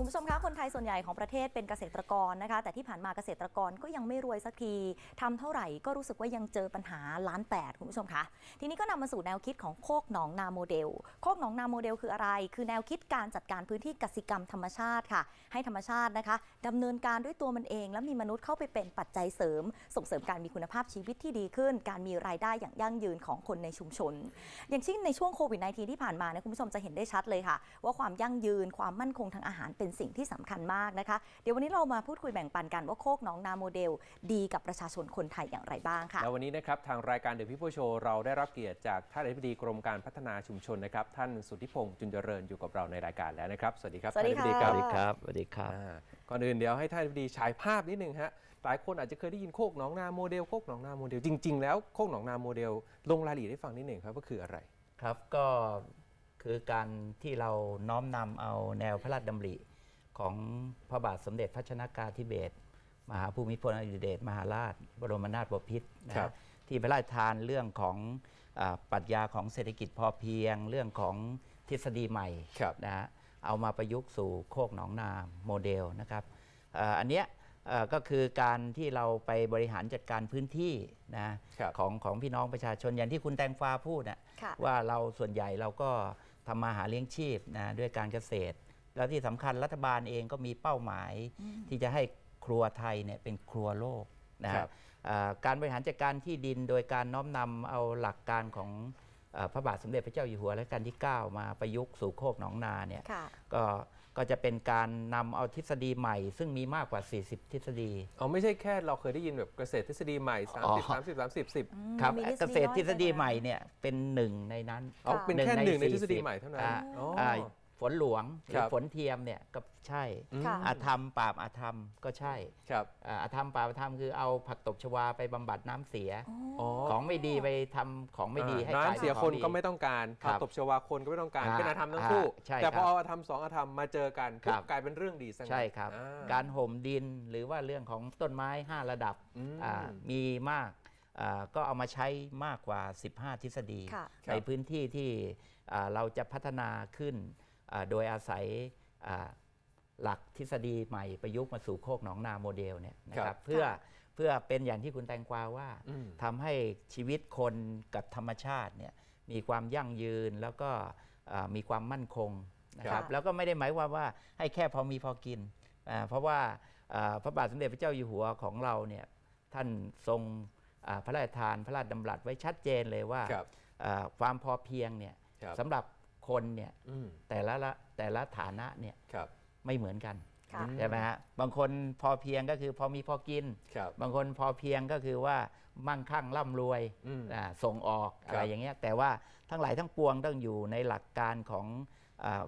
คุณผู้ชมคะคนไทยส่วนใหญ่ของประเทศเป็นเกษตรกรนะคะ แต่ที่ผ่านมาเกษตรกรก็ยังไม่รวยสักทีทำเท่าไหร่ก็รู้สึกว่ายังเจอปัญหาล้านแปดคุณผู้ชมคะทีนี้ก็นำมาสู่แนวคิดของโคกหนองนาโมเดล โคกหนองนาโมเดลคืออะไร คือแนวคิดการจัดการพื้นที่กสิกรรมธรรมชาติค่ะ ให้ธรรมชาตินะคะดำเนินการด้วยตัวมันเอง และมีมนุษย์เข้าไปเป็นปัจจัยเสริม ส่งเสริมการมีคุณภาพชีวิตที่ดีขึ้น การมีรายได้อย่างยั่งยืนของคนในชุมชน อย่างเช่นในช่วงโควิด -19 ที่ผ่านมาเนี่ยคุณผู้ชมจะเห็นได้ชัดเลยค่ะ ว่าความยั่งยืนความมั่นคงทางอาหารเป็นสิ่งที่สำคัญมากนะคะ เดี๋ยววันนี้เรามาพูดคุยแบ่งปันกันว่าโคกหน้องนาโมเดล ดีกับประชาชนคนไทยอย่างไรบ้างค่ะแล้ววันนี้นะครับทางรายการเด e p พิ p โชว์เราได้รับเกียรติจากท่านอธิบดีกรมการพัฒนาชุมชนนะครับท่านสุทธิพงษ์จุนเจริญอยู่กับเราในรายการแล้วนะครับสวัสดีครับสวัสดีท่านอธิบดีค่ะคสรับวัสดีครับสวัสดีครับอ่าก่อนอื่นเดี๋ยวให้ท่านอธิบดีฉายภาพนิดนึงฮะหลายคนอาจจะเคยได้ยินโคกหนองนาโมเดลโคกหนองนาโมเดลจริง ๆ แล้วโคกหนองนาโมเดลลงรายละเอียดให้ฟังนิดหนึ่งครับว่าคืออะไรครับก็คือการที่เราน้อมนำเอาแนวพระราชดำริ ของพระบาทสมเด็จพระชนากาธิเบศรมหาภูมิพลอดุลยเดชมหาราช บรมนาถบพิตรนะครัฮะบ ที่พระราชทานเรื่องของอาปรัชญาของเศรษฐกิจพอเพียง เรื่องของทฤษฎีใหม่ ครับ นะฮะเอามาประยุกต์สู่โคกหนองนาโมเดลนะครับอ่าอันเนี้ยเอ่อก็คือการที่เราไปบริหารจัดการพื้นที่นะครับของของพี่น้องประชาชนอย่างที่คุณแตงฟ้าพูดนะค่ะ ว่าเราส่วนใหญ่เราก็ทำมาหาเลี้ยงชีพนะด้วยการเกษตร แล้วที่สำคัญรัฐบาลเองก็มีเป้าหมายที่จะให้ครัวไทยเนี่ยเป็นครัวโลกนะครับอ่าการบริหารจัดการที่ดินโดยการน้อมนำเอาหลักการของอ่าพระบาทสมเด็จพระเจ้าอยู่หัวรัชกาลที่ 9 มาประยุกต์สู่โคกหนองนาเนี่ยค่ะก็ก็จะเป็นการนำเอาทฤษฎีใหม่ ซึ่งมีมากกว่า 40 ทฤษฎีอ๋อไม่ใช่แค่เราเคยได้ยินแบบเกษตรทฤษฎีใหม่อ๋อ30 30 30 10ครับมีทฤษฎีเกษตรทฤษฎีย่อยใหม่เนี่ยเป็นหนึ่งในนั้นอ๋อเป็นแค่หนึ่งในทฤษฎี40ใหม่เท่านั้นอ่อ๋ออ่า ฝนหลวงหครืรัอบฝนเทียมเนี่ยก็ใช่ค่ะอาธรรมปราบอาธรรมก็ใช่ครับอ่าอาธรรมปราบอาธรรมคือเอาผักตบชวาไปบำบัดน้ำเสียอ๋อของไม่ดีไปทำของไม่ดีให้อ่ากลายน้ำเสียป็คนของดีก็ไม่ต้องการครับผักตบชวาคนก็ไม่ต้องการอ่าเป็นอาธรรมทั้งคู่อ่าใช่แต่พอครับเอาอาธรรมสองอาธรรมมาเจอกันครับปุ๊บกลายเป็นเรื่องดีซะงั้นใช่ครับอ่าการห่มดินหรือว่าเรื่องของต้นไม้ 5 ระดับอืมอ่ามีมากอ่าก็เอามาใช้มากกว่า 15 ทฤษฎีค่ะในพื้นที่ที่อ่าเราจะพัฒนาขึ้นอ่า โดยอาศัยอ่าหลักทฤษฎีใหม่ประยุกต์มาสู่โคกหนองนาโมเดลเนี่ยนะคครัรับบเพื่อเพื่อเป็นอย่างที่คุณแตงกวาว่าอืมทำให้ชีวิตคนกับธรรมชาติเนี่ยมีความยั่งยืนแล้วก็อ่ามีความมั่นคงนะคครัรับบแล้วก็ไม่ได้หมายความว่าให้แค่พอมีพอกินอ่าเพราะว่าอ่าพระบาทสมเด็จพระเจ้าอยู่หัวของเราเนี่ยท่านทรงอ่าพระราชทานพระราชดำรัสไว้ชัดเจนเลยว่าครับอ่าความพอเพียงเนี่ยครับสำหรับ คนเนี่ยอืมแต่ละละแต่ละฐานะเนี่ยครับไม่เหมือนกันค่ะใช่ไหมฮะบางคนพอเพียงก็คือพอมีพอกินครับบางคนพอเพียงก็คือว่ามั่งคั่งร่ำรวยอืมอ่าส่งออกครับอะไรอย่างเงี้ยแต่ว่าทั้งหลายทั้งปวงต้องอยู่ในหลักการของอา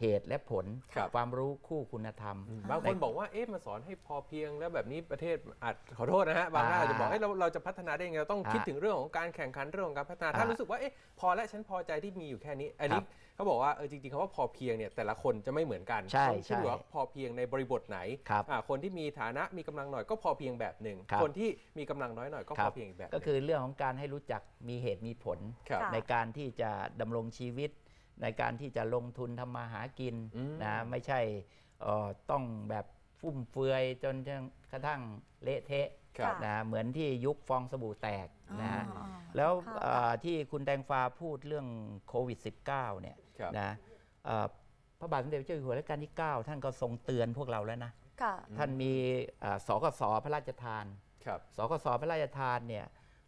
เหตุและผลครับ ความรู้คู่คุณธรรม บางคนบอกว่าเอ๊ะมาสอนให้พอเพียงแล้วแบบนี้ประเทศอาจขอโทษนะฮะบางท่านอาจจะบอกเอ้เราเราจะพัฒนาได้ยังไงเราต้องคิดอ่าถึงเรื่องของการแข่งขันเรื่องของการพัฒนาอ่าถ้ารู้สึกว่าเอ๊ะพอแล้วฉันพอใจที่มีอยู่แค่นี้ อันนี้ครับเขาบอกว่าเออจริงๆคำว่าพอเพียงเนี่ยแต่ละคนจะไม่เหมือนกันใช่ต้องขึ้นอยู่ใช่ว่าพอเพียงในบริบทไหนครับอ่าคนที่มีฐานะมีกำลังหน่อยก็พอเพียงแบบหนึ่งครับ คนที่มีกำลังน้อยหน่อยก็คพรัอบเพียงอีกแบบหก็นึ่งคือเรื่องของการให้รู้จักมีเหตุมีผล ครับค่ะในการที่จะดำรงชีวิต ในการที่จะลงทุนทำมาหากินอืมนะไม่ใช่เอ่อต้องแบบฟุ่มเฟือยจนกระทั่งเละเทะครับนะเหมือนที่ยุคฟองสบู่แตกนะอ๋อแล้วค่ะเอ่อที่คุณแตงฟ้าพูดเรื่องโควิด -19 เนี่ยครับนะเอ่อพระบาทสมเด็จพระเจ้าอยู่หัวรัชกาลที่ 9 ท่านก็ทรงเตือนพวกเราแล้วนะค่ะท่านมีเอ่อสกสพระราชทานครับสกสพระราชทานเนี่ย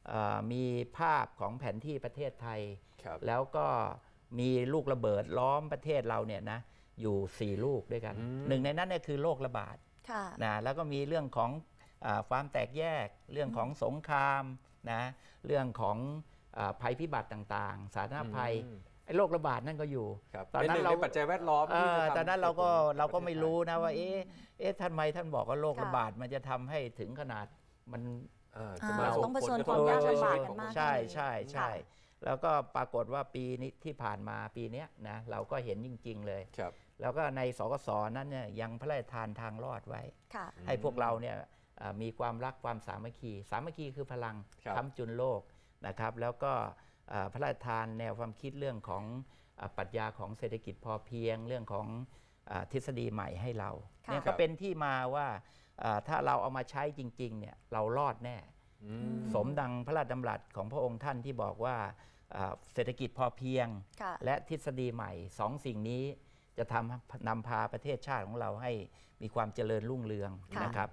เอ่อมีภาพของแผนที่ประเทศไทยครับแล้วก็ มีลูกระเบิดล้อมประเทศเราเนี่ยนะอยู่ 4 ลูกด้วยกันอืมหนึ่งในนั้นเนี่ยคือโรคระบาดค่ะนะแล้วก็มีเรื่องของอาความแตกแยก เรื่องของสงครามนะเรื่องของอาภัยพิบัติต่างๆ สาธารณภัยอืมไอ้โรคระบาดนั่นก็อยู่ครับตอนเป็นนั้หนนึ่งเราในปัจจัยแวดล้อมเอที่อจะทำตอนนั้นเราก็ให้เราก็ไม่ประเทศรู้นะว่าเอ๊ะเอ๊ะท่านไมท่านบอกว่าโรคค่ะระบาดมันจะทำให้ถึงขนาดมันเอออ่าจะมาต้องเผชิญส่ความผลยากระทบลำบากชีวิตกันของมากใช่ใช่ใช่ค่ะ แล้วก็ปรากฏว่าปีนี้ที่ผ่านมาปีเนี้ยนะเราก็เห็นจริง ๆ เลยครับ แล้วก็ในสกสนั้นเนี่ยยังพระราชทานทางรอดไว้ ค่ะ ให้พวกเราเนี่ยเอ่อมีความรักความสามัคคี สามัคคีคือพลังครับ ค้ำจุนโลกนะครับ แล้วก็เอ่อพระราชทานแนวความคิดเรื่องของเอ่อปรัชญาของเศรษฐกิจพอเพียงเรื่องของอ่าทฤษฎีใหม่ให้เราค่ะ เนี่ยครัก็บเป็นที่มาว่าอ่าถ้าเราเอามาใช้จริงๆเนี่ยเรารอดแน่อืม สมดังพระราชดำรัสของพระองค์ท่านที่บอกว่าอ่าเศรษฐกิจพอเพียงค่ะและทฤษฎีใหม่สองสิ่งนี้จะทำนำพาประเทศชาติของเราให้มีความเจริญรุ่งเรืองค่ะนะครับ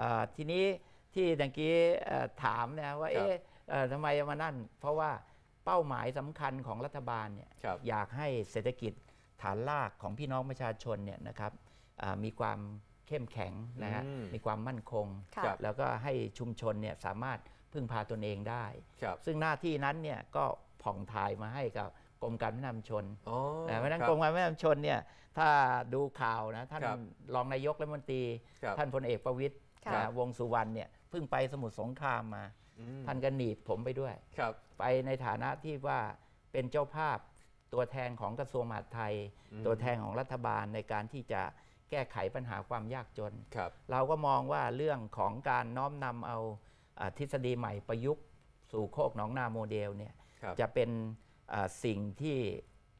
อ่าทีนี้ที่ตะกี้เอ่อถามนะว่าครับเอ๊ะเอ่อทำไมเอามานั่น เพราะว่าเป้าหมายสำคัญของรัฐบาลเนี่ยครับอยากให้เศรษฐกิจฐานรากของพี่น้องประชาชนเนี่ยนะครับอ่ามีความ เข้มแข็งนะฮะอืมมีความมั่นคง ค่ะครับ แล้วก็ให้ชุมชนเนี่ยสามารถพึ่งพาตนเองได้ ครับซึ่งหน้าที่นั้นเนี่ยก็ผ่องถ่ายมาให้กับกรมการพัฒนาชุมชนอ๋อนะเพราะฉะนั้นคบ กรมการพัฒนาชุมชนเนี่ยถ้าดูข่าวนะท่านครับรองนายกรัฐมนตรี ครับท่านพลเอกประวิตยค่ะ นะวงษ์สุวรรณเนี่ยเพิ่งไปสมุทรสงครามมา อืม ท่านก็หนีบผมไปด้วย ครับ ไปในฐานะที่ว่าเป็นเจ้าภาพตัวแทนของกระทรวงมหาดไทย อืมตัวแทนของรัฐบาลในการที่จะ แก้ไขปัญหาความยากจนครับเราก็มองว่าเรื่องของการน้อมนำเอาอ่าทฤษฎีใหม่ประยุกต์ สู่โคกหนองนาโมเดลเนี่ยครับจะเป็นอ่าสิ่งที่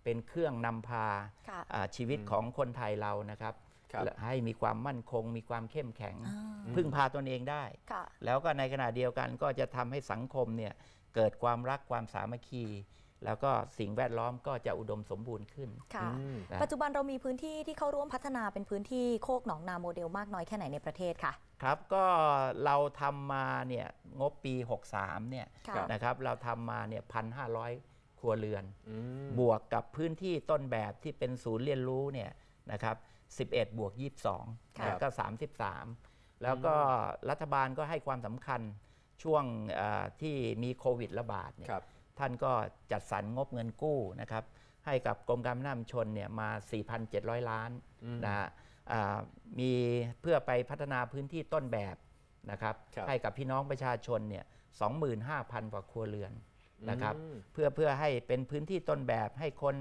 เป็นเครื่องนำพาค่ะอ่าชีวิตอืมของคนไทยเรานะครับครับและให้มีความมั่นคง มีความเข้มแข็งอ่าพึ่งพาตนเองได้ค่ะแล้วก็ในขณะเดียวกันก็จะทำให้สังคมเนี่ยเกิดความรักความสามัคคี แล้วก็สิ่งแวดล้อมก็จะอุดมสมบูรณ์ขึ้น ค่ะ อืม นะ ปัจจุบันเรามีพื้นที่ที่เข้าร่วมพัฒนาเป็นพื้นที่โคกหนองนาโมเดลมากน้อยแค่ไหนในประเทศค่ะ ครับก็เราทำมาเนี่ยงบปี 63เนี่ยค่ะ นะครับเราทำมาเนี่ยพันห้าร้อยครัวเรือน อืม บวกกับพื้นที่ต้นแบบที่เป็นศูนย์เรียนรู้เนี่ยนะครับ11 บวก 22ค่ะนะก็ 33 แล้วก็รัฐบาลก็ให้ความสำคัญช่วงเอ่อที่มีโควิดระบาดเนี่ย ครับ ท่านก็จัดสรรงบเงินกู้นะครับให้กับกรมการพัฒนาชุมชนเนี่ยมา 4,700 ล้านอืมนะฮะอ่ามีเพื่อไปพัฒนาพื้นที่ต้นแบบนะครับครับให้กับพี่น้องประชาชนเนี่ย25,000 กว่าครัวเรือนนะครับอืมเพื่อเพื่อให้เป็นพื้นที่ต้นแบบให้คน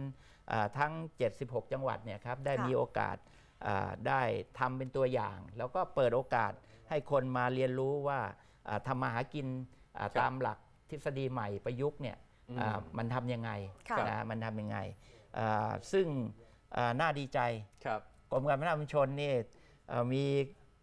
อ่าทั้ง 76 จังหวัดเนี่ยครับได้ค่ะมีโอกาสอ่าได้ทำเป็นตัวอย่าง แล้วก็เปิดโอกาสให้คนมาเรียนรู้ว่าอ่าทำมาหากินอ่าครับตามหลักทฤษฎีใหม่ประยุกต์เนี่ยอื มอ่ามันทำยังไงค่ะนะมันทำยังไงอ่าซึ่งอ่าน่าดีใจครับกรมการพัฒนาชุมชนนี่เอ่อมี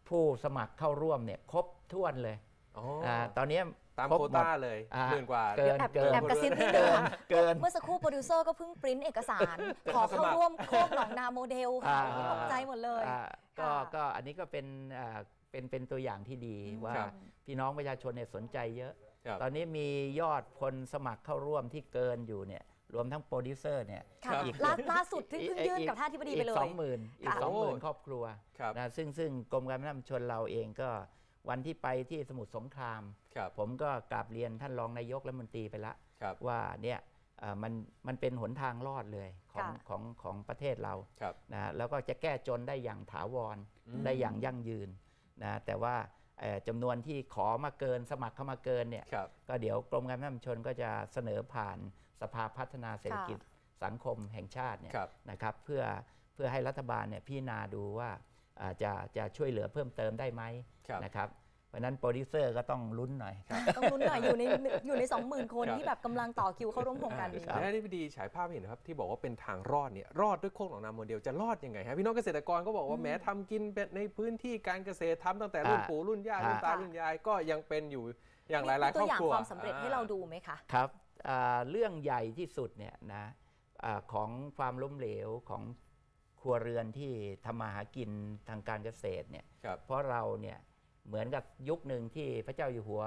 ผู้สมัครเข้าร่วมเนี่ยครบถ้วนเลยอ๋ออาตอนนี้ตามครบโควหมดต้าเลยอ่าหมื่นกว่าเกินแอบเกินแอบกระซิบนิดนึเกิงนค่ะเกิน เมื่อสักครู่โปรดิวเซอร์ก็เพิ่งปริ้นเอกสาร ขอเข้าร่วมโคกหนองนาโมเดลค่ะอ่าตกใจหมดเลยอ่าก็ค่ะก็อันนี้ก็เป็นอ่าเป็นเป็นตัวอย่างที่ดีอืมว่าครับพี่น้องประชาชนเนี่ยสนใจเยอะ ครับตอนนี้มียอดคนสมัครเข้าร่วมที่เกินอยู่เนี่ยรวมทั้งโปรดิวเซอร์เนี่ยค่ะครับอีกล่าล่าสุดที่เพิ่งยื่นกับท่านที่บดีไปเลอีกสอยงหมื่นอีกค่ะสองหมื่นโอ้ครอบครัวครับนะซึ่งซึ่งกรมการพัฒนาชุมชนเราเองก็วันที่ไปที่สมุทรสงคราม ครับผมก็กราบเรียนท่านรองนายกรัฐมนตรีไปละ ครับว่าเนี่ยเอ่อมันมันเป็นหนทางรอดเลยของค่ะ ของของประเทศเรา ครับ นะแล้วก็จะแก้จนได้อย่างถาวรอืมได้อย่างยั่งยืนนะแต่ว่าเอ่อ จำนวนที่ขอมาเกินสมัครเข้ามาเกินเนี่ยครับก็เดี๋ยวกรมการพัฒนาชุมชนก็จะเสนอผ่านสภาพัฒนาเศรษฐกิจสังคมแห่งชาติเนี่ยครับนะครับเพื่อเพื่อให้รัฐบาลเนี่ยพิจารณาดูว่าอ่าจะจะช่วยเหลือเพิ่มเติมได้ไหมครับนะครับเพ ราะฉะนั้นโปรดิวเซอร์ก็ต้องลุ้นหน่อยต้องลุ้นหน่อยอยู่ในอยู่ในสองหมื่นคนครับที่แบบกำลังต่อคิวเข้าร่วมโครงการนี้ครับและที่พดีฉายภาพให้เห็นนะครับที่บอกว่าเป็นทางรอดเนี่ยรอดด้วยโคกหนองนาโมเดลจะรอดยังไงฮะพี่น้องเกษตรกรก็บอกว่าอืมแม้ทำกินเป็นในพื้นที่การเกษตรทำตั้งแต่รุ่นอ่าปู่รุ่นย่ารุ่นตาอ่ารุ่นยายก็ยังเป็นอยู่อย่างหลายๆคตัรวอบอย่างครัวความสำเร็จให้เราดูไหมคะครับอ่าเรื่องใหญ่ที่สุดเนี่ยนะอาของความล้มเหลวของครัวเรือนที่ทำมาหากินทางการเกษตรเนี่ยครับเพราะเราเนี่ย เหมือนกับยุคหนึ่งที่พระเจ้าอยู่หัว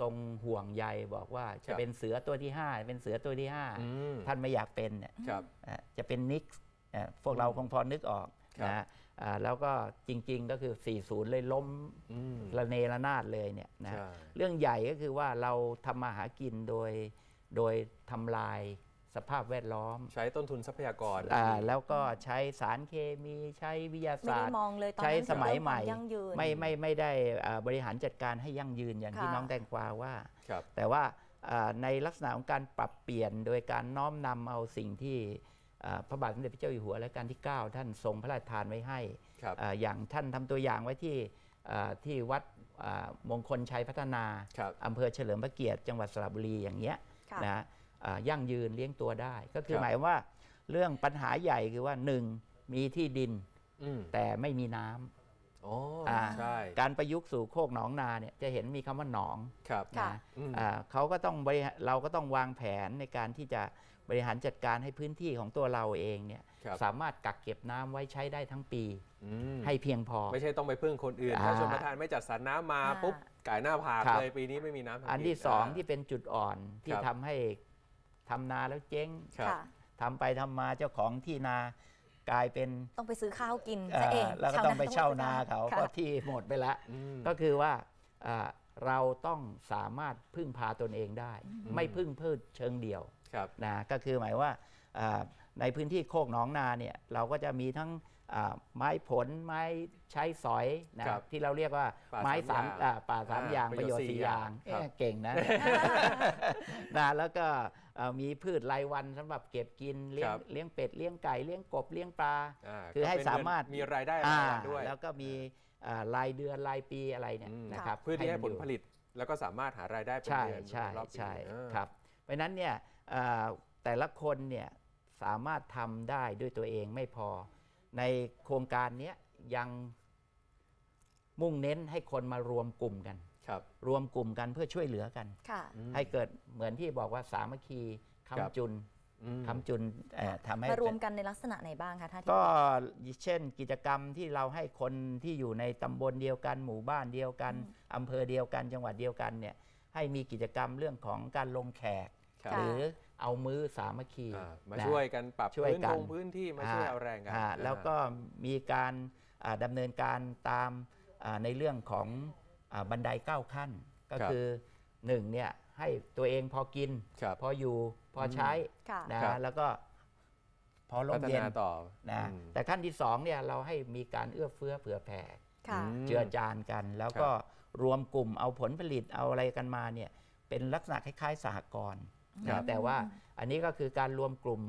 ทรงห่วงใยบอกว่าคจะรับเป็นเสือตัวที่ 5 เป็นเสือตัวที่อืม5ท่านไม่อยากเป็นเนี่ยครับอะจะเป็นนิกส์อะพวกเราคงพอนึกออกครับนะอ่าแล้วก็จริง ๆ ก็คือ 40 เลยล้มอืมระเนระนาดเลยเนี่ยนะใช่เรื่องใหญ่ก็คือว่าเราทำมาหากินโดยโดยทำลาย สภาพแวดล้อม ใช้ต้นทุนทรัพยากร อ่าแล้วก็ใช้สารเคมีใช้วิทยาไม่ศาได้สตร์มองเลยตอนใช้นั้นสมัยถึงใหม่เรื่องความยั่งยืนไม่ไม่ไม่ได้อ่าบริหารจัดการให้ยั่งยืนอย่างที่ค่ะน้องแตงกวาว่าครับแต่ว่าอ่าในลักษณะของการปรับเปลี่ยนโดยการน้อมนำเอาสิ่งที่อ่าพระบาทสมเด็จพระเจ้าอยู่หัวรัชกาลที่ 9 ท่านทรงพระราชทานไว้ให้ครับอ่าอย่างท่านทำตัวอย่างไว้ที่อ่าที่วัดอ่ามงคลชัยพัฒนาครับอำเภอเฉลิมพระเกียรติจังหวัดสระบุรีอย่างเงี้ยค่ะนะอ่า ยั่งยืนเลี้ยงตัวได้ ก็คืครับอหมายว่าเรื่องปัญหาใหญ่คือว่า 1. มีที่ดินอืมแต่ไม่มีน้ำอ๋ออ่าใช่การประยุกต์สู่โคกหนองนาเนี่ยจะเห็นมีคำว่าหนองครับค่ะนะอืมอ่าเขาก็ต้องบริหารเราก็ต้องวางแผนในการที่จะบริหารจัดการให้พื้นที่ของตัวเราเองเนี่ยครับสามารถกักเก็บน้ำไว้ใช้ได้ทั้งปีอืมให้เพียงพอ ไม่ใช่ต้องไปพึ่งคนอื่นอ่าถ้าชมประทานไม่จัดสรรน้ำมาอ่าปุ๊บไก่หน้าผากครับเลยปีนี้ไม่มีน้ำทำอันที่กิสองาที่เป็นจุดอ่อนที่ครับทำให้ ทำนาแล้วเจ๊งครับค่ะทำไปทำมาเจ้าของที่นากลายเป็นต้องไปซื้อข้าวกินเอ่ซะอเองแล้วก็ต้องไปเช่านาเขาค่ะก็ที่หมดไปแล้วอืมก็คือว่าอ่าเราต้องสามารถพึ่งพาตนเองได้ ไม่พึ่งพืชเชิงเดี่ยวครับนะก็คือหมายว่าอ่าในพื้นที่โคกหนองนาเนี่ยเราก็จะมีทั้งอ่า ไม้ผลไม้ใช้สอยนะครับที่เราเรียกว่าป่าไม้สาสามมอย่างอ่าป่าสามอ่าอย่างปประระโยโยชชน์น์สี่สี่ออย่างงครับเอ๊ะเก่งนะนะแล้วก็เอ่อมีพืชรายวันสำหรับเก็บกินเลี้ยคงรับเลี้ยงเป็ดเลี้ยงไก่เลี้ยงกบเลี้ยงปลาอ่าคือให้ก็เป็นสามารถมีรายได้อ่ารายวันด้วยแล้วก็มีอ่ารายเดือนรายปีอะไรเนี่ยอืมนะครับเพื่อที่ให้มันผลยู่ผลิตแล้วก็สามารถหารายได้เป็นใช่เดือนใช่รอบปีใช่อ่าครับเพราะฉะนั้นเนี่ยเอ่อแต่ละคนเนี่ยสามารถทำได้ด้วยตัวเองไม่พอ ในโครงการเนี้ยยังมุ่งเน้นให้คนมารวมกลุ่มกันครับ รวมกลุ่มกันเพื่อช่วยเหลือกัน ค่ะอืมให้เกิดเหมือนที่บอกว่าสามัคคีครับ คำจุนอืม คำจุนเอ่อทำให้มารวมเป็นกันในลักษณะไหนบ้างคะท่านก็เช่นกิจกรรมที่เราให้คนที่อยู่ในตำบลเดียวกัน หมู่บ้านเดียวกันอำเภอเดียวกันจังหวัดเดียวกันเนี่ยให้มีกิจกรรมเรื่องของการลงแขกครับหรือ เอามือสามัคคีอ่ามานะช่วยกันปรับช่วยพื้นกันทงพื้นที่มาช่วยเอาแรงกันอ่าอ่าแล้วก็มีการอ่าดำเนินการตามอ่าในเรื่องของอาบันไดเก้าขั้น ก็ครับคือหนึ่งเนี่ยให้ตัวเองพอกินครับพออยู่พอใช้ค่ะนะครับแล้วก็พอลพัมฒเย็นนาต่อนะอืมแต่ขั้นที่สองเนี่ยเราให้มีการเอื้อเฟื้อเผื่อแผ่ค่ะมเจือจานกัน แล้วก็รวมกลุ่มเอาผลผลิตเอาอะไรกันมาเนี่ยเป็นลักษณะคล้ายๆสหกรณ์ครั นะบแต่ว่าอันนี้ก็คือการรวมกลุ่ม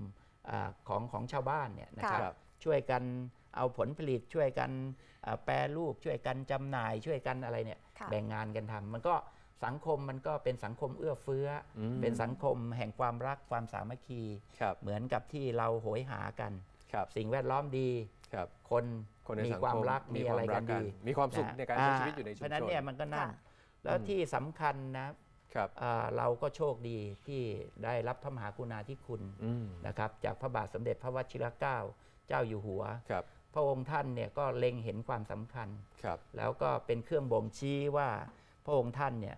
อาของของชาวบ้านเนี่ยนะคค่ะรับครับ ช่วยกันเอาผลผลิตช่วยกันอ่าแปรรูปช่วยกันจำหน่าย ช่วยกันอะไรเนี่ยค่ะ แบ่งงานกันทำมันก็สังคมมันก็เป็นสังคมเอื้อเฟื้ออม เป็นสังคมแห่งความรักความสามัคคี ครับเหมือนกับที่เราโหยหากัน ครับสิ่งแวดล้อมดี ครับ คนคนในมีสังความคมรักมีอะไรกันดีมีความสุขะในการใช้ชีวิตอยู่ในชุมเพราะฉะนั้นชนเนี่ยมันก็นั่นค่ะ แล้วอืมที่สำคัญนะ ครับอ่าเราก็โชคดีที่ได้รับพระมหากรุณาธิคุณอืมนะครับจากพระบาทสมเด็จพระวชิรเกล้าเจ้าอยู่หัวครับพระองค์ท่านเนี่ยก็เล็งเห็นความสำคัญครับแล้วก็เป็นเครื่องบ่งชี้ว่าพระองค์ท่านเนี่ย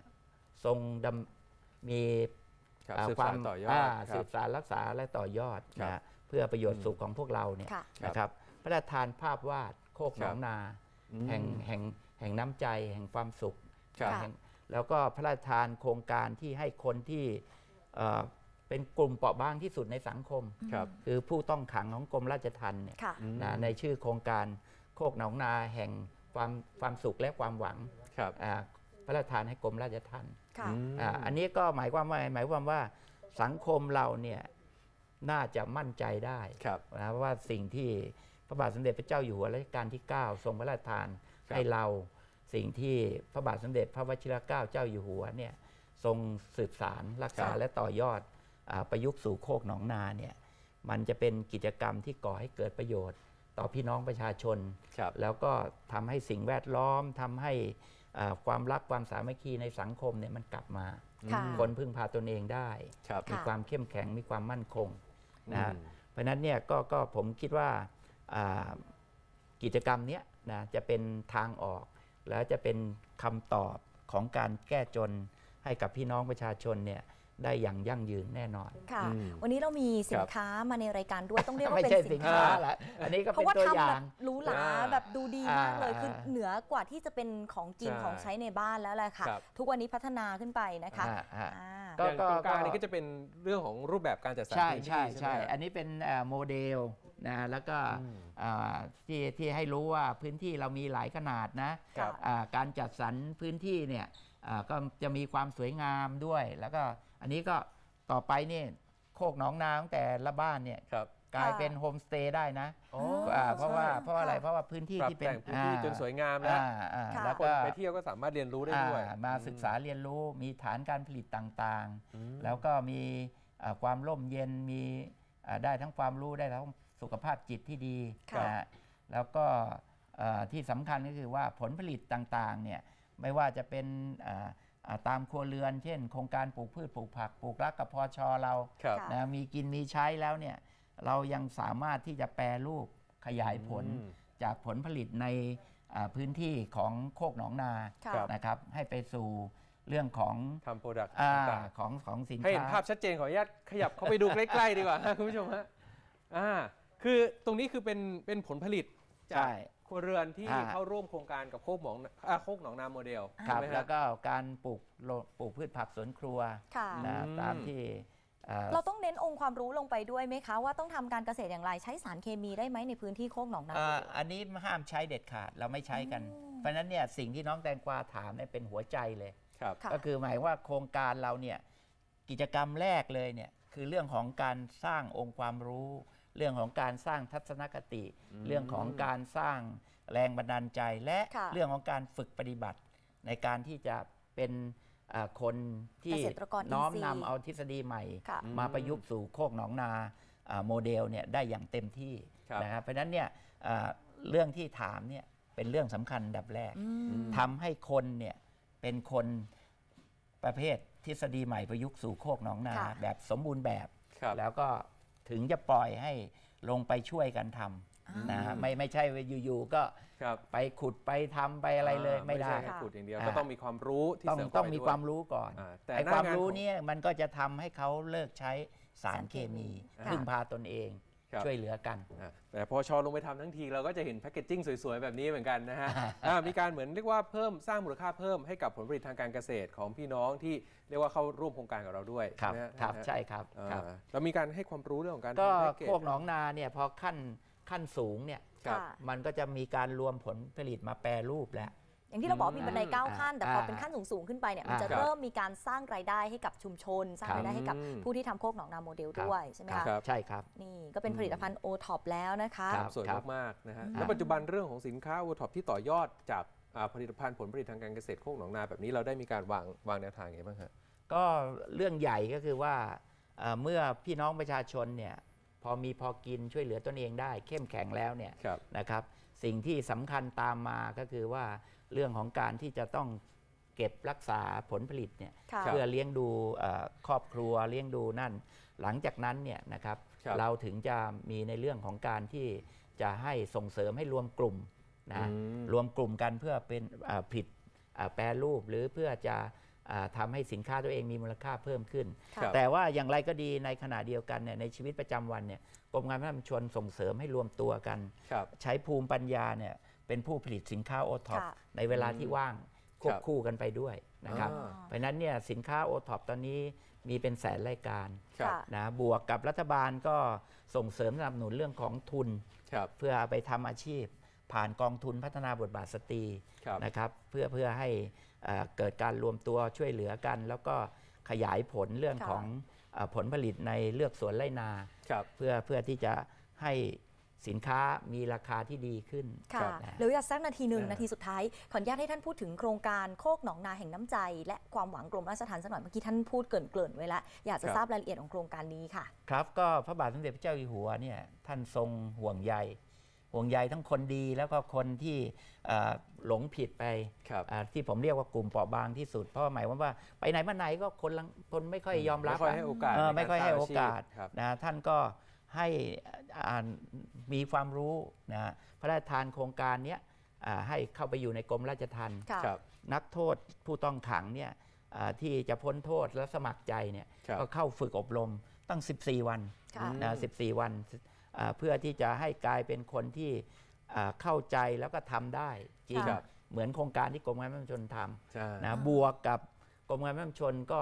ทรงดำมีครับอ่าสืบควาสามนต่อยอดอ่าคสืรับบสารรักษาและต่อยอดครับนะเพื่อประโยชน์สุขของพวกเราเนี่ยค่ะนะครับพระราชทานภาพวาดโคกหนองนาอืมแห่งแห่งแห่งน้ำใจแห่งความสุขครับค่ะแห่ง แล้วก็พระราชทานโครงการที่ให้คนที่เอ่อเป็นกลุ่มเปราะบางที่สุดในสังคมครับคือผู้ต้องขังของกรมราชทัณฑ์เนี่ยค่ะอืมนะในชื่อโครงการโคกหนองนาแห่งความความสุขและความหวังครับอ่าพระราชทานให้กรมราชทัณฑ์ค่ะอืมอ่าอันนี้ก็หมายความว่าหมายความว่าสังคมเราเนี่ยน่าจะมั่นใจได้ครับนะว่าสิ่งที่พระบาทสมเด็จพระเจ้าอยู่หัวรัชกาลที่ 9 ทรงพระราชทานครับให้เรา สิ่งที่พระบาทสมเด็จพระวชิรเกล้าเจ้าอยู่หัวเนี่ยทรงสืบสารรักษาและต่อยอดอาประยุกต์สู่โคกหนองนาเนี่ยมันจะเป็นกิจกรรมที่ก่อให้เกิดประโยชน์ ต่อพี่น้องประชาชนครับแล้วก็ทำให้สิ่งแวดล้อมทำให้อ่าความรักความสามัคคีในสังคมเนี่ยมันกลับมาค่ะคนพึ่งพาตนเองได้ครับมีค่ะความเข้มแข็งมีความมั่นคงนะฮะอืมเพราะฉะนั้นเนี่ยก็ก็ผมคิดว่าอ่ากิจกรรมเนี้ยนะจะเป็นทางออก แล้วจะเป็นคำตอบของการแก้จนให้กับพี่น้องประชาชนเนี่ยได้อย่างยั่งยืนแน่นอนค่ะอืมวันนี้เรามีสิคนรับค้ามาในรายการด้วยต้องเรียกว่าไม่เป็นใช่สิสินนค้าค้าละอันนี้ก็เพเป็นราะว่าตัวทำอย่าแบงบหรูหราอ่าแบบดูดีมากเลยอ่าคือเหนือกว่าที่จะเป็นของกินใช่ของใช้ในบ้านแล้วแหละค่ะครับทุกวันนี้พัฒนาขึ้นไปนะคะอ่าอ่าอ่าก็อย่างตรงกลางนี่ก็จะเป็นเรื่องของรูปแบบการจัดสรรใช่พื้นที่ใช่ไหมใช่ฮะอันนี้เป็นเอ่อโมเดล นะแล้วก็อืมอ่าที่ที่ให้รู้ว่าพื้นที่เรามีหลายขนาดนะครับอ่าการจัดสรรพื้นที่เนี่ยอ่าก็จะมีความสวยงามด้วย แล้วก็อันนี้ก็ต่อไปเนี่ยโคกหนองนาตั้งแต่ละบ้านเนี่ยครับกลายเป็นโฮมสเตย์ได้นะอ๋ออ่าเพราะว่าใช่เพราะอะไรค่ะเพราะว่าพื้นที่ปรับที่เป็นแต่งพื้นที่อ่าจนสวยงามแล้วอ่าอ่าค่ะแล้วคก็นไปเที่ยวก็สามารถเรียนรู้ได้ด้วยอ่ามาศึกษาเรียนรู้มีฐานการผลิตต่างๆอืมแล้วก็มีอ่าความร่มเย็นมีอ่าได้ทั้งความรู้ได้ทั้ง สุขภาพจิตที่ดีค่ะนะฮะแล้วก็เอ่อที่สำคัญก็คือว่าผลผลิตต่างๆเนี่ยไม่ว่าจะเป็นอ่าอ่าตามครัวเรือน เช่น โครงการปลูกพืชปลูกผักปลูกรักกับพอชอเราครับค่ะนะมีกินมีใช้แล้วเนี่ยเรายังสามารถที่จะแปรรูปขยายผลอืมจากผลผลิตในอ่าพื้นที่ของโคกหนองนาค่ะครับนะครับให้ไปสู่เรื่องของทำโปรดักต์อาต่างของของสินๆให้เห็นค้าภาพชัดเจนขออนุญาตขยับเข้าไปดูใกล้ ๆ ดีกว่าฮะคุณผู้ชมฮะอ่า คือตรงนี้คือเป็นเป็นผลผลิตจากใช่ครัวเรือนที่อ่า เข้าร่วมโครงการกับโคกหนองอ่าโคกหนองนาโมเดลครับ ใช่ไหมแล้ฮะวก็การปลูกโลปลูกพืชผักสวนครัวค่ะ นะอืม ตามที่เอ่อเราต้องเน้นองค์ความรู้ลงไปด้วยไหมคะ ว่าต้องทำการเกษตรอย่างไรใช้สารเคมีได้ไหมในพื้นที่โคกหนองนา เอ่ออันนี้ห้ามใช้เด็ดขาดเราไม่ใช้กัน อืม เพราะฉะนั้นเนี่ยสิ่งที่น้องแตงกวาถามเนี่ยเป็นหัวใจเลย ครับ ค่ะ ก็คือหมายว่าโครงการเราเนี่ยกิจกรรมแรกเลยเนี่ยคือเรื่องของการสร้างองค์ความรู้ เรื่องของการสร้างทัศนคติอืมเรื่องของการสร้างแรงบันดาลใจ และค่ะเรื่องของการฝึกปฏิบัติ ในการที่จะเป็นเอ่อคนที่เกษตรกรอินทรีย์น้อมนำเอาทฤษฎีใหม่ ค่ะอืมมาประยุกต์สู่โคกหนองนาอ่าโมเดลเนี่ยได้อย่างเต็มที่ครับนะครับเพราะฉะนั้นเนี่ยอ่าเรื่องที่ถามเนี่ยเป็นเรื่องสำคัญอันดับแรก อืม ทำให้คนเนี่ยเป็นคนประเภททฤษฎีใหม่ประยุกต์สู่โคกหนองนา ค่ะ แบบสมบูรณ์แบบ ครับ แล้วก็ ถึงจะปล่อยให้ลงไปช่วยกันทอ่าำนะไม่ไม่ใช่ว่าอยู่ๆก็ครับไปขุดไปทำไปอะไรเลยไม่ได้ ใช่แค่ขุดอย่างเดียวอ่าก็ต้องมีความรู้ที่ต้องเสริมต้องเข้ไปมีด้วย ความรู้ก่อนอ่าแต่ไอ้หน้ความงนรู้ของเนี้มันก็จะทำให้เขาเลิกใช้สารเคมี ค่ะ พึ่งพาตนเอง ครับ ช่วยเหลือกัน อะแต่พอชอลงไปทำทั้งทีเราก็จะเห็นแพคเกจจิ้งสวยๆ แบบนี้เหมือนกันนะฮะ อ่ามีการเหมือนเรียกว่าเพิ่มสร้างมูลค่าเพิ่มให้กับผลผลิตทางการเกษตรของพี่น้องที่เรียกว่าเข้าร่วมโครงการกับเราด้วยครับใช่ไหมฮะครับนะฮะใช่ครับอ่าครับ เรามีการให้ความรู้เรื่องของการก็ทำแพ็เกจโคกหนองนาเนี่ยพอขั้นขั้นสูงเนี่ยครับ ค่ะ มันก็จะมีการรวมผลผลิตมาแปรรูปแล้ว อย่างที่เราบอกว่ามีบันไดเก้าขั้น แต่พออ่าเป็นขั้นสูงๆขึ้นไปเนี่ยมันจะครับเริ่มมีการสร้างรายได้ให้กับชุมชน สร้างครับรายได้ให้กับอืมผู้ที่ทำโคกหนองนาโมเดลครับด้วยใช่ไหมคะครับใช่ครับนี่ก็เป็นผลิตภัณฑ์โอท็อปแล้วนะคะครับสวยมากๆนะฮะอืมแล้วปัจจุบันเรื่องของสินค้าโอท็อปที่ต่อยอดจากอ่าผลิตภัณฑ์ผลผลิตทางการเกษตรโคกหนองนาแบบนี้เราได้มีการวางวางแนวทางยังไงบ้างฮะก็เรื่องใหญ่ก็คือว่าเอ่อเมื่อพี่น้องประชาชนเนี่ยพอมีพอกินช่วยเหลือตนเองได้ เข้มแข็งแล้วเนี่ยครับนะครับ สิ่งที่สำคัญตามมาก็คือว่า เรื่องของการที่จะต้องเก็บรักษาผลผลิตเนี่ยค่ะ เพื่อเลี้ยงดูเอ่อครอบครัวเลี้ยงดูนั่น หลังจากนั้นเนี่ยนะครับครับ เราถึงจะมีในเรื่องของการที่จะให้ส่งเสริมให้รวมกลุ่มนะ อืม รวมกลุ่มกันเพื่อเป็นเอ่อผลิตเอ่อแปรรูปหรือเพื่อจะอ่าทำให้สินค้าตัวเองมีมูลค่าเพิ่มขึ้น ค่ะครับแต่ว่าอย่างไรก็ดีในขณะเดียวกันเนี่ยในชีวิตประจำวันเนี่ยกรมการพัฒนาชุมชนส่งเสริมให้รวมตัวกัน ครับ ใช้ภูมิปัญญาเนี่ย เป็นผู้ผลิตสินค้าโอท็อปค่ะ ในเวลาที่ว่างควครับบคู่กันไปด้วยนะครับ อ่า เพราะฉะนั้นเนี่ยสินค้าโอท็อปตอนนี้มีเป็นแสนรายการครับ ค่ะ นะบวกกับรัฐบาลก็ส่งเสริมสนับสนุนเรื่องของทุน ครับ เพื่อเอาไปทำอาชีพ ผ่านกองทุนพัฒนาบทบาทสตรีครับ นะครับ เพื่อเพื่อให้เอ่อเกิดการรวมตัวช่วยเหลือกัน แล้วก็ขยายผลเรื่องค่ะ ของเออผลผลิตในเลือกสวนไร่นา ครับ เพื่อเพื่อที่จะให้ สินค้ามีราคาที่ดีขึ้นค่ะครับเหลืออีกสักนาทีหนึ่งอ่านาทีสุดท้าย ขออนุญาตให้ท่านพูดถึงโครงการโคกหนองนาแห่งน้ำใจ และความหวังกรมราชทัณฑ์สักหน่อยเมื่อกี้ท่านพูดเกริ่นๆไว้แล้วอยากจะทราบรายละเอียดของโครงการนี้ค่ะ ครับก็พระบาทสมเด็จพระเจ้าอยู่หัวเนี่ยท่านทรงห่วงใยห่วงใยทั้งคนดีแล้วก็คนที่เอ่อหลงผิดไปครับอ่าที่ผมเรียกว่ากลุ่มเปราะบางที่สุด เพราะหมายความว่าไปไหนมาไหนก็คนลังคนไม่ค่อยยอมรับไม่ค่อยอะให้โอกาสเออในไม่ค่อยให้สร้างโอกาสชีพครับนะท่านก็ ให้อ่านมีความรู้นะพระราชทานโครงการเนี้ยอ่าให้เข้าไปอยู่ในกรมราชทัณฑ์ค่ะครับนักโทษผู้ต้องขังเนี่ยอ่าที่จะพ้นโทษและสมัครใจเนี่ยครับก็เข้าฝึกอบรมตั้ง 14 วันค่ะนะ14 วันอ่าเพื่อที่จะให้กลายเป็นคนที่อ่าเข้าใจแล้วก็ทำได้จริงครับเหมือนโครงการที่กรมการพัฒนาชุมชนทำใช่นะบวกกับกรมการพัฒนาชุมชนก็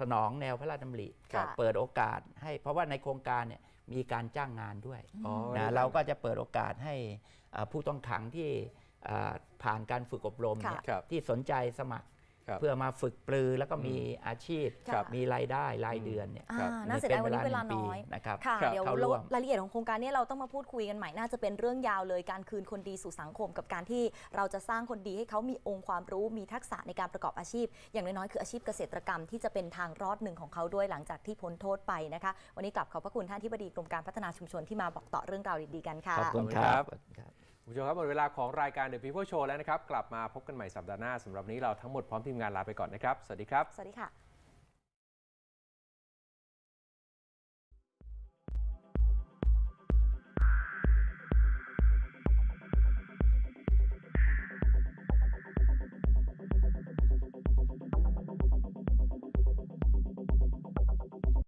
สนองแนวพระราชดำริค่ะเปิดโอกาสให้เพราะว่าในโครงการเนี่ย มีการจ้างงานด้วยอ๋อนะเราก็จะเปิดโอกาสให้อ่าผู้ต้องขังที่อ่าผ่านการฝึกอบรมเนี่ยครับที่สนใจสมัครครับ เพื่อมาฝึกปลือแล้วก็มีอาชีพครับมีรายได้รายเดือนเนี่ยอ่าครับน่าเสียดายวันนี้เวลาหงปีน้อยนะครับค่ะครับเดี๋ยวเข้าร่วมรายละเอียดของโครงการนี้เราต้องมาพูดคุยกันใหม่น่าจะเป็นเรื่องยาวเลยการคืนคนดีสู่สังคม กับการที่เราจะสร้างคนดีให้เขามีองค์ความรู้มีทักษะในการประกอบอาชีพ อย่างน้อยๆคืออาชีพเกษตรกรรมที่จะเป็นทางรอดหนึ่งของเขาด้วยหลังจากที่พ้นโทษไปนะคะ วันนี้กลับขอบพระคุณท่านที่บดีกรมการพัฒนาชุมชนที่มาบอกต่อเรื่องราวดีๆกันค่ะขอบคุณขอบคุณคครัรับบ คุณผู้ชมครับหมดเวลาของรายการ The People Show แล้วนะครับ กลับมาพบกันใหม่สัปดาห์หน้าสำหรับนี้เราทั้งหมดพร้อมทีมงานลาไปก่อนนะครับ สวัสดีครับ สวัสดีค่ะ